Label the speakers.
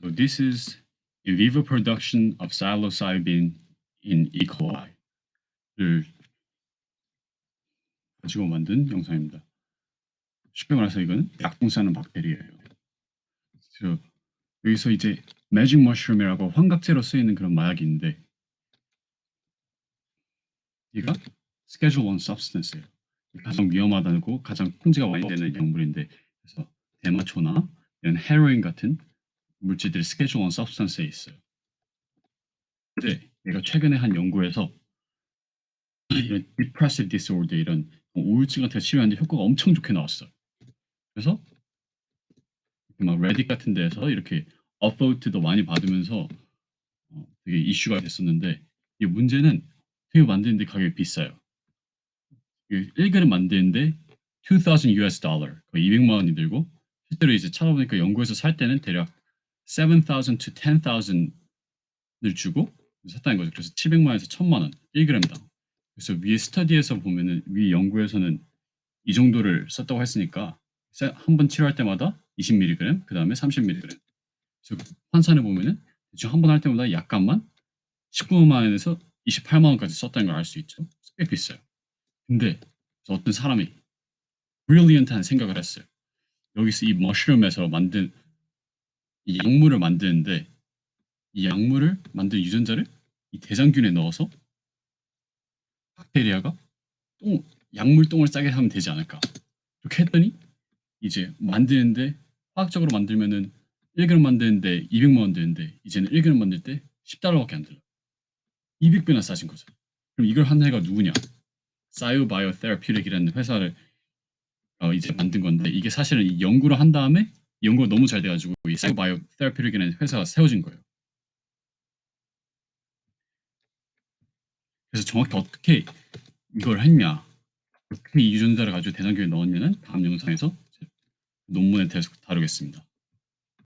Speaker 1: So this is in vivo production of psilocybin in E. coli를 가지고 만든 영상입니다. 쉽게 말해서 이거는 약동 싸는 박테리아예요. 그래서 여기서 이제 매직 머쉬룸이라고 환각제로 쓰이는 그런 마약인데 얘가 스케줄 1 substance예요. 가장 위험하다고 가장 통제가 많이 되는 약물인데 그래서 대마초나 이런 헤로인 같은 물질들이 스케줄 1 substance에 있어요. 근데 얘가 최근에 한 연구에서 이런 depressive disorder 이런 우울증 같은 거 치료하는데 효과가 엄청 좋게 나왔어요. 그래서 막 레딧 같은 데에서 이렇게 업로드도 많이 받으면서 어, 되게 이슈가 됐었는데 이 문제는 되게 만드는데 가격이 비싸요. 1그램 만드는데 2,000 US 달러, 거의 200만 원이 들고 실제로 이제 찾아보니까 연구에서 살 때는 대략 7,000 to 10,000을 주고 샀다는 거죠. 그래서 700만 원에서 1,000만 원, 1g당. 그래서 위에 스터디에서 보면은 위 연구에서는 이 정도를 썼다고 했으니까 한 번 치료할 때마다 20mg, 그 다음에 30mg. 그래서 환산해 보면은 대충 한 번 할 때마다 약간만 19만 원에서 28만 원까지 썼다는 걸 알 수 있죠. 꽤 비싸요. 근데 어떤 사람이 브릴리언트한 생각을 했어요. 여기서 이 머쉬룸에서 만든 이 약물을 만드는데 이 약물을 만든 유전자를 이 대장균에 넣어서 박테리아가 똥, 약물 똥을 싸게 하면 되지 않을까. 이렇게 했더니 이제 만드는데 화학적으로 만들면은 1g 만드는데 200만 원 되는데 이제는 1g 만들 때 10달러밖에 안 들어. 200배나 싸진 거죠. 그럼 이걸 한 회가 누구냐? 사이오바이오 테라피렉이라는 회사를 어, 이제 만든 건데 이게 사실은 이 연구를 한 다음에 이 연구가 너무 잘 돼가지고 이 사이오바이오 테라피렉이라는 회사가 세워진 거예요. 그래서 정확히 어떻게 이걸 했냐, 이 유전자를 가지고 대장균에 넣었냐는 다음 영상에서 논문에 대해서 다루겠습니다.